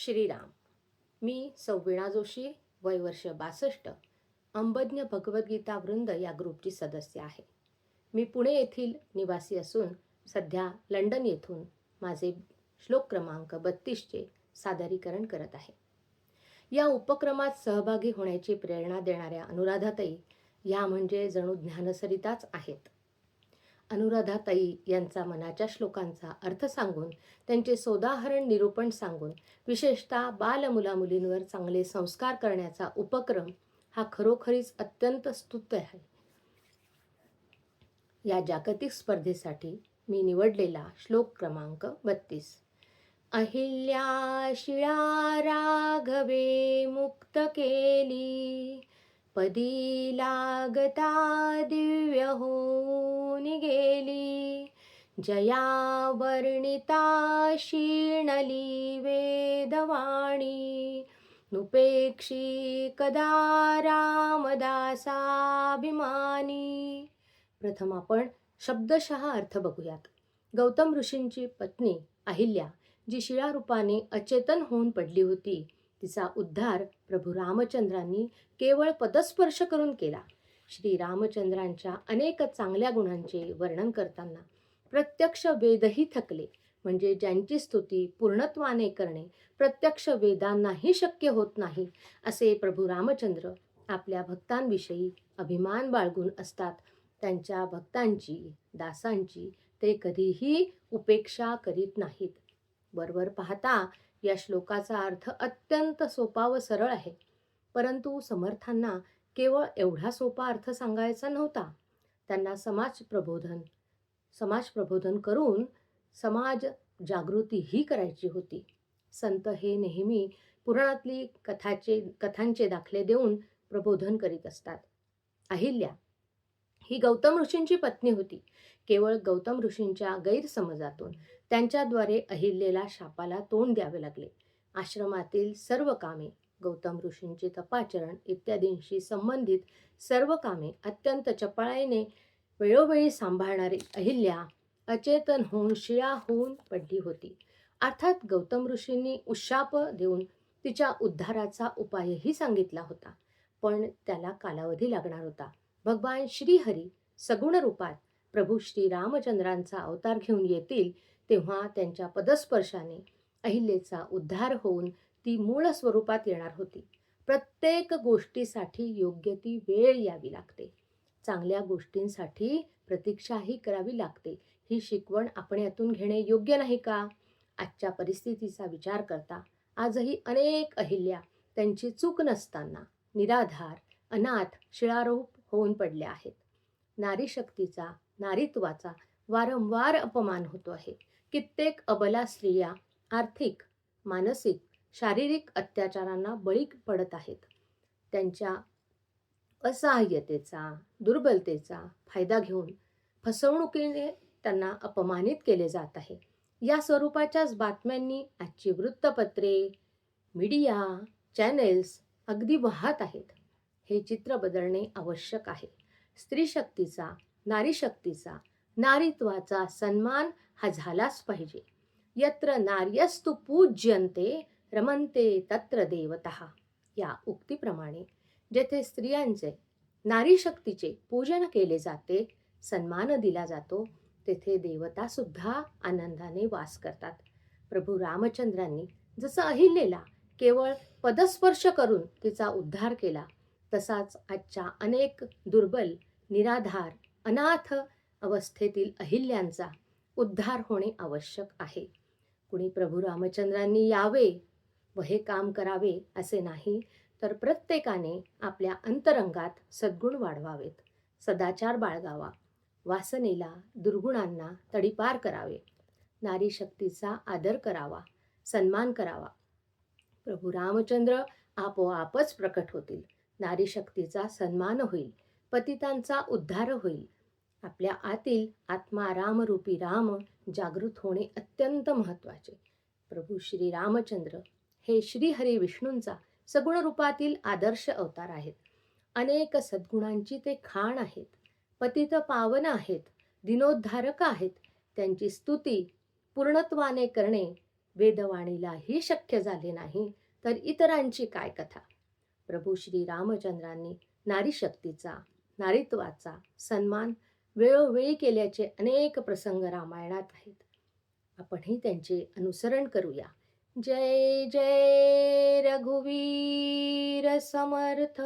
श्रीराम. मी सौविणा जोशी वय वर्ष बासष्ट अंबज्ञ भगवद्गीता वृंद या ग्रुपची सदस्य आहे. मी पुणे येथील निवासी असून सध्या लंडन येथून माझे श्लोक क्रमांक बत्तीसचे सादरीकरण करत आहे. या उपक्रमात सहभागी होण्याची प्रेरणा देणाऱ्या अनुराधाताई या म्हणजे जणू ज्ञानसरिताच आहेत. अनुराधाताई यांचा मनाच्या श्लोकांचा अर्थ सांगून त्यांचे सोदाहरण निरूपण सांगून विशेषतः बालमुलामुलींवर चांगले संस्कार करण्याचा उपक्रम हा खरोखरीच अत्यंत स्तुत्य आहे. या जागतिक स्पर्धेसाठी मी निवडलेला श्लोक क्रमांक बत्तीस. अहिल्या शिळा राघवे मुक्त केली. पदी लागता दिव्य होऊन गेली जया वर्णिता शीणली वेदवाणी नुपेक्षी कदा रामदासाभिमानी. प्रथम आपण शब्दशः अर्थ बघूयात. गौतम ऋषींची पत्नी अहिल्या जी शिळारूपाने अचेतन होऊन पडली होती तिचा उद्धार प्रभू रामचंद्रांनी केवळ पदस्पर्श करून केला. श्री रामचंद्रांच्या अनेक चांगल्या गुणांचे वर्णन करताना प्रत्यक्ष वेदही थकले. म्हणजे ज्यांची स्तुती पूर्णत्वाने करणे प्रत्यक्ष वेदांनाही शक्य होत नाही असे प्रभू रामचंद्र आपल्या भक्तांविषयी अभिमान बाळगून असतात. त्यांच्या भक्तांची दासांची ते कधीही उपेक्षा करीत नाहीत. बरोबर पाहता या श्लोकाचा अर्थ अत्यंत सोपा व सरळ आहे. परंतु समर्थांना केवळ एवढा सोपा अर्थ सांगायचा नव्हता. त्यांना समाज प्रबोधन समाज प्रबोधन करून समाज जागृती ही करायची होती. संत हे नेहमी पुराणातली कथाचे कथांचे दाखले देऊन प्रबोधन करीत असतात. अहिल्या ही गौतम ऋषींची पत्नी होती. केवळ गौतम ऋषींच्या गैरसमजातून त्यांच्याद्वारे अहिल्याला शापाला तोंड द्यावे लागले. आश्रमातील सर्व कामे गौतम ऋषींचे तपाचरण इत्यादींशी संबंधित सर्व कामे अत्यंत चपळाईने वेळोवेळी सांभाळणारी अहिल्या अचेतन होऊन शिळा होऊन पडली होती. अर्थात गौतम ऋषींनी उशाप देऊन तिच्या उद्धाराचा उपायही सांगितला होता. पण त्याला कालावधी लागणार होता. भगवान श्रीहरी सगुण रूपात प्रभू श्री रामचंद्रांचा अवतार घेऊन येतील तेव्हा त्यांच्या पदस्पर्शाने अहिल्याचा उद्धार होऊन ती मूळ स्वरूपात येणार होती. प्रत्येक गोष्टीसाठी योग्य ती वेळ यावी लागते. चांगल्या गोष्टींसाठी प्रतीक्षाही करावी लागते. ही शिकवण आपण यातून घेणे योग्य नाही का? आजच्या परिस्थितीचा विचार करता आजही अनेक अहिल्या त्यांची चूक नसताना निराधार अनाथ शिळारोप होऊन पडल्या आहेत. नारी शक्तीचा नारीत्वाचा वारंवार अपमान होतो आहे. कित्येक अबला स्त्रिया आर्थिक मानसिक शारीरिक अत्याचारांना बळी पडत आहेत. त्यांच्या असहाय्यतेचा दुर्बलतेचा फायदा घेऊन फसवणुकीने त्यांना अपमानित केले जात आहे. या स्वरूपाच्याच बातम्यांनी आजची वृत्तपत्रे मीडिया चॅनेल्स अगदी वाहत आहेत. हे चित्र बदलणे आवश्यक आहे. स्त्री नारीशक्तीचा नारी शक्तीचा नारीत्वाचा सन्मान हा झालाच पाहिजे. यत्र नार्यस्तु पूज्यन्ते रमंते तत्र देवत. या उक्तीप्रमाणे जेथे स्त्रियांचे नारी शक्तीचे पूजन केले जाते सन्मान दिला जातो तेथे देवतासुद्धा आनंदाने वास करतात. प्रभू रामचंद्रांनी जसं अहिल्याला केवळ पदस्पर्श करून तिचा उद्धार केला तसाच आजच्या अनेक दुर्बल निराधार अनाथ अवस्थेतील अहिल्यांचा उद्धार होणे आवश्यक आहे. कुणी प्रभू रामचंद्रांनी यावे व हे काम करावे असे नाही तर प्रत्येकाने आपल्या अंतरंगात सद्गुण वाढवावेत. सदाचार बाळगावा वासनेला दुर्गुणांना तडीपार करावे. नारी शक्तीचा आदर करावा सन्मान करावा. प्रभू रामचंद्र आपोआपच प्रकट होतील. नारी शक्तीचा सन्मान होईल पतितांचा उद्धार होईल. आपल्या आतील आत्मा रामरूपी राम जागृत होणे अत्यंत महत्त्वाचे. प्रभू श्री रामचंद्र हे श्रीहरी विष्णूंचा सगुण रूपातील आदर्श अवतार आहेत. अनेक सद्गुणांची ते खाण आहेत. पतित पावन आहेत. दिनोद्धारक आहेत. त्यांची स्तुती पूर्णत्वाने करणे वेदवाणीलाही शक्य झाले नाही तर इतरांची काय कथा? प्रभू श्री रामचंद्रांनी नारीशक्तीचा नारीत्वाचा सन्मान वेळोवेळी केल्याचे अनेक प्रसंग रामायणात आहेत. आपणही त्यांचे अनुसरण करूया. जय जय रघुवीर समर्थ!